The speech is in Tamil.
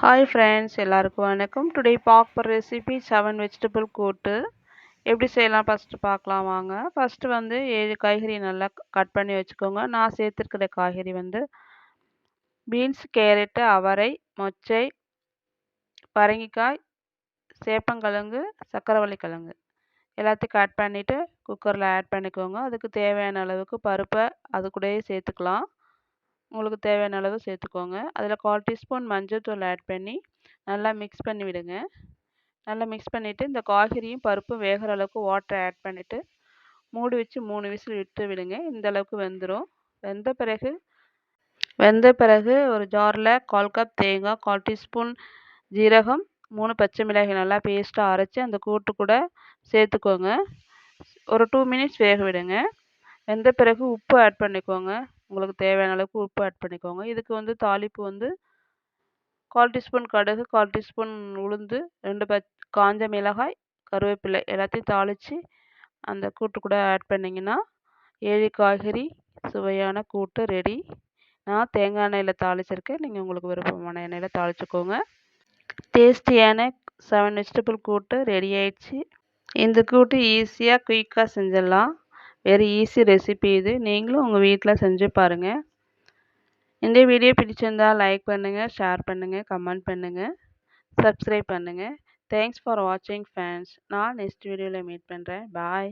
ஹாய் ஃப்ரெண்ட்ஸ் எல்லாருக்கும் வணக்கம். டுடே பார்க்க போகிற ரெசிபி செவன் வெஜிடபிள் கூட்டு. எப்படி செய்யலாம் ஃபஸ்ட்டு பார்க்கலாம் வாங்க. ஃபஸ்ட்டு வந்து ஏழு காய்கறி நல்லா கட் பண்ணி வச்சுக்கோங்க. நான் சேர்த்துருக்கிற காய்கறி வந்து பீன்ஸ் கேரட்டு அவரை மொச்சை பரங்கிக்காய் சேப்பங்கிழங்கு சக்கரவள்ளி கிழங்கு. எல்லாத்தையும் கட் பண்ணிவிட்டு குக்கரில் ஆட் பண்ணிக்கோங்க. அதுக்கு தேவையான அளவுக்கு பருப்பை அது கூடயே சேர்த்துக்கலாம். உங்களுக்கு தேவையான அளவு சேர்த்துக்கோங்க. அதில் கால் டீஸ்பூன் மஞ்சள் தூள் ஆட் பண்ணி நல்லா மிக்ஸ் பண்ணி விடுங்க. நல்லா மிக்ஸ் பண்ணிவிட்டு இந்த காய்கறியும் பருப்பும் வேகிற அளவுக்கு வாட்டர் ஆட் பண்ணிவிட்டு மூடி வச்சு மூணு விசில் விட்டு விடுங்க. இந்த அளவுக்கு வெந்துடும் வெந்த பிறகு வெந்த பிறகு ஒரு ஜாரில் கால் கப் தேங்காய் கால் டீஸ்பூன் ஜீரகம் மூணு பச்சை மிளகாய் நல்லா பேஸ்ட்டாக அரைச்சி அந்த கூட்டு கூட சேர்த்துக்கோங்க. ஒரு டூ மினிட்ஸ் வேக விடுங்க. வெந்த பிறகு உப்பு ஆட் பண்ணிக்கோங்க. உங்களுக்கு தேவையான அளவுக்கு உப்பு ஆட் பண்ணிக்கோங்க. இதுக்கு வந்து தாளிப்பு வந்து கால் டீஸ்பூன் கடுகு கால் டீஸ்பூன் உளுந்து ரெண்டு பச் காஞ்ச மிளகாய் கருவேப்பிலை எல்லாத்தையும் தாளித்து அந்த கூட்டு கூட ஆட் பண்ணிங்கன்னா ஏழு காய்கறி சுவையான கூட்டு ரெடி நான் தேங்காய் எண்ணெயில் தாளிச்சிருக்கேன். நீங்கள் உங்களுக்கு விருப்பமான எண்ணெயில் தாளிச்சுக்கோங்க. டேஸ்டியான செவன் வெஜிடபிள் கூட்டு ரெடி ஆயிடுச்சு. இந்த கூட்டு ஈஸியாக குயிக்காக செஞ்சிடலாம். வெரி ஈஸி ரெசிபி இது. நீங்களும் உங்கள் வீட்டில் செஞ்சு பாருங்கள் இந்த வீடியோ பிடிச்சிருந்தால் லைக் பண்ணுங்கள் ஷேர் பண்ணுங்கள் கமெண்ட் பண்ணுங்கள் சப்ஸ்கிரைப் பண்ணுங்கள் தேங்க்ஸ் ஃபார் வாட்சிங் ஃபேன்ஸ் நான் நெக்ஸ்ட் வீடியோவில் மீட் பண்ணுறேன் பாய்